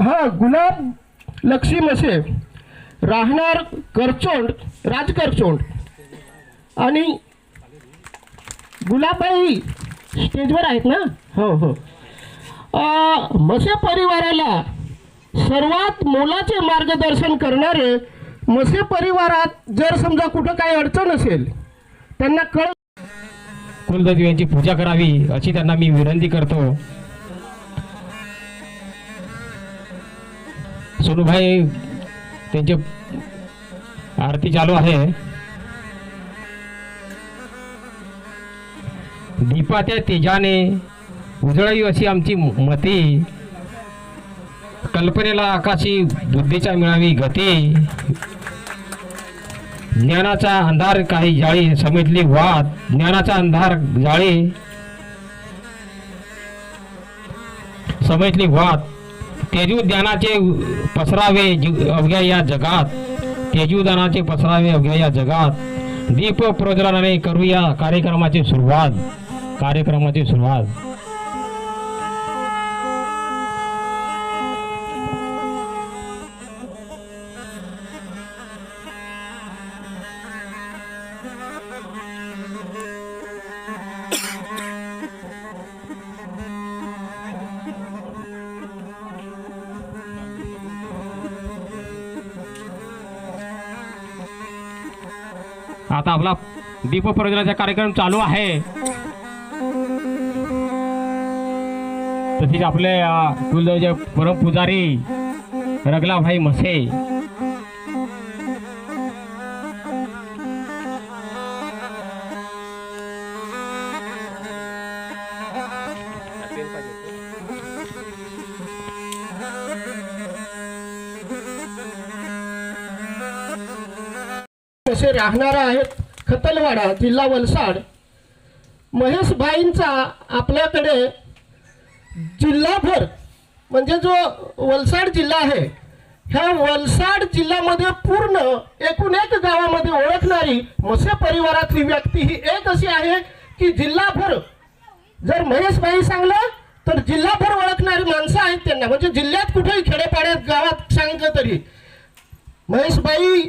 हा गुलाब लक्ष्मी मसे. राहणार करचोंड राजकरचोंड. आणि गुलाबाई स्टेजवर आहेत ना? हो हो. मसे परिवाराला सर्वात मोलाचे मार्गदर्शन करणारे मसे परिवारात जर समजा कुठं काही अडचण असेल त्यांना कळ कुलदेवी पूजा करावी अशी त्यांना मी विनंती करतो. सोनूभाई त्यांचे आरती चालू आहे. दीपाच्या तेजाने उजळावी अशी आमची मती. कल्पनेला आकाशी बुद्धीच्या मिळावी गती. ज्ञानाचा अंधार काही जाळी समजली वाद. ज्ञानाचा अंधार जाळी समजली वाद. तेजोद्यानाचे पसरावे अवघ्या या जगात. तेजू पसरावे अवघ्या या जगात. दीप प्रज्वलनाने करूया कार्यक्रमाची सुरुवात. कार्यक्रमाची सुरुवात. आता आपला दीप प्रज्वलनाचा कार्यक्रम चालू आहे. तसेच आपले कुलदेवचे परम पुजारी रगलाभाई मसे असे राहणारा आहेत खतलवाडा जिल्हा वलसाड. महेशभाईंचा आपल्याकडे जिल्हाभर म्हणजे जो वलसाड जिल्हा आहे ह्या वलसाड जिल्ह्यामध्ये पूर्ण एकूण एक गावामध्ये ओळखणारी मसे परिवारातली व्यक्ती ही एक अशी आहे की जिल्हाभर जर महेशभाई सांगलं तर जिल्हाभर ओळखणारी माणसं आहेत त्यांना. म्हणजे जिल्ह्यात कुठेही खेडेपाड्यात गावात सांगितलं तरी. महेशभाई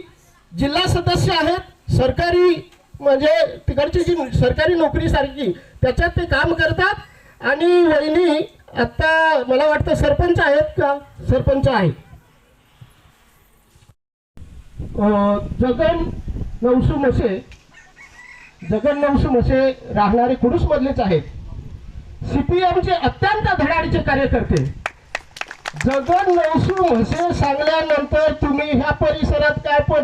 जिल्हा सदस्य आहेत सरकारी म्हणजे तिकडची जी सरकारी नोकरी सारखी त्याच्यात ते काम करतात. आणि वहिनी आता मला वाटतं सरपंच आहेत का? सरपंच आहेत जगन नवसू मसे जगन नवसू मसे राहणारे कुडूस मधलेच आहेत सीपीएमचे अत्यंत धडाडीचे कार्यकर्ते. जगन नवसू म्हसे सांगल्यानंतर तुम्ही ह्या परिसरात काय पण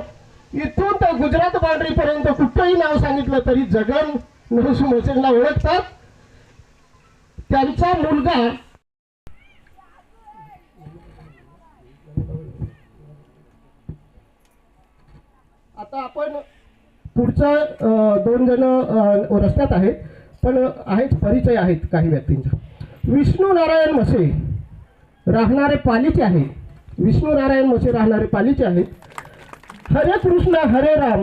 इथून तर गुजरात बाउंड्री पर्यंत कुठंही नाव सांगितलं तरी जगन नरसिंह म्हसेंना ओळखतात. त्यांचा मुलगा आता आपण पुढचं दोन जण रस्त्यात आहेत पण आहेत परिचय आहेत काही व्यक्तींचा विष्णू नारायण मसे राहणारे पालीचे आहेत. विष्णू नारायण मसे राहणारे पालीचे आहेत. हरे कृष्ण हरे राम.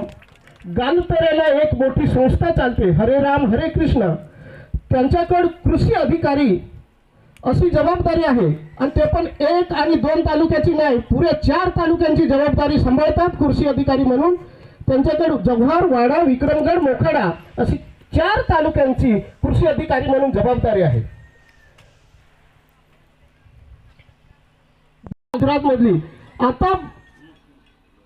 गालपेरेला एक मोठी संस्था चालते. हरे राम हरे कृष्ण. त्यांच्याकडं कृषी अधिकारी अशी जबाबदारी आहे. आणि ते पण एक आणि दोन तालुक्याची नाही पुरे चार तालुक्यांची जबाबदारी सांभाळतात कृषी अधिकारी म्हणून. त्यांच्याकडे जव्हार वाडा विक्रमगड मोखाडा अशी चार तालुक्यांची कृषी अधिकारी म्हणून जबाबदारी आहे. गुजरातमधली. आता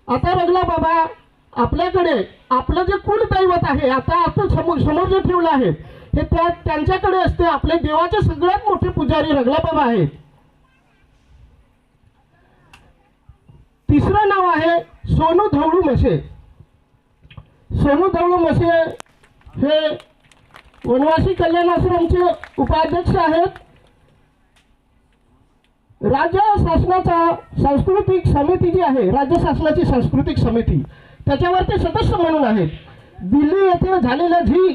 आता बघला बाबा आपल्याकडे आपलं जे कुलदैवत आहे आता आपण समोर समोर जे ठेवलं आहे हे त्या त्यांच्याकडे असते आपले देवाचे सगळ्यात मोठे पुजारी रगला बाबा आहेत. तिसरं नाव आहे सोनू धवळू मसे सोनू धवळू मसे हे वनवासी कल्याण आश्रमचे उपाध्यक्ष आहेत. राज्य शासनाचा सांस्कृतिक समिती जी आहे राज्य शासनाची सांस्कृतिक समिती त्याच्यावर ते सदस्य म्हणून आहेत. दिल्ली येथे झालेल्या झी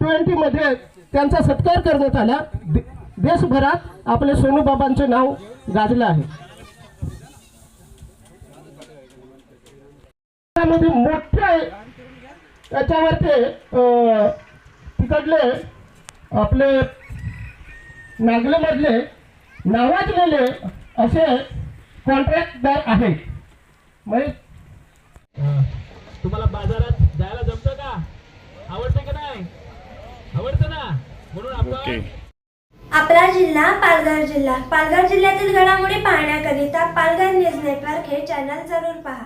ट्वेंटीमध्ये त्यांचा सत्कार करण्यात आला. दे- देशभरात आपले सोनूबाबांचे नाव गाजलं आहे. त्यामध्ये मोठ्या याच्यावर ते तिकडले आपले नागलेमधले नावाजलेले असे कॉन्ट्रॅक्टदार आहेत. म्हणजे तुम्हाला बाजारात जायला जमतं का? आवडतं का नाही? आवडतं ना? म्हणून आपण आपला जिल्हा पालघर जिल्हा. पालघर जिल्ह्यातील घडामोडी पाहण्याकरिता पालघर न्यूज नेटवर्क हे चॅनल जरूर पहा.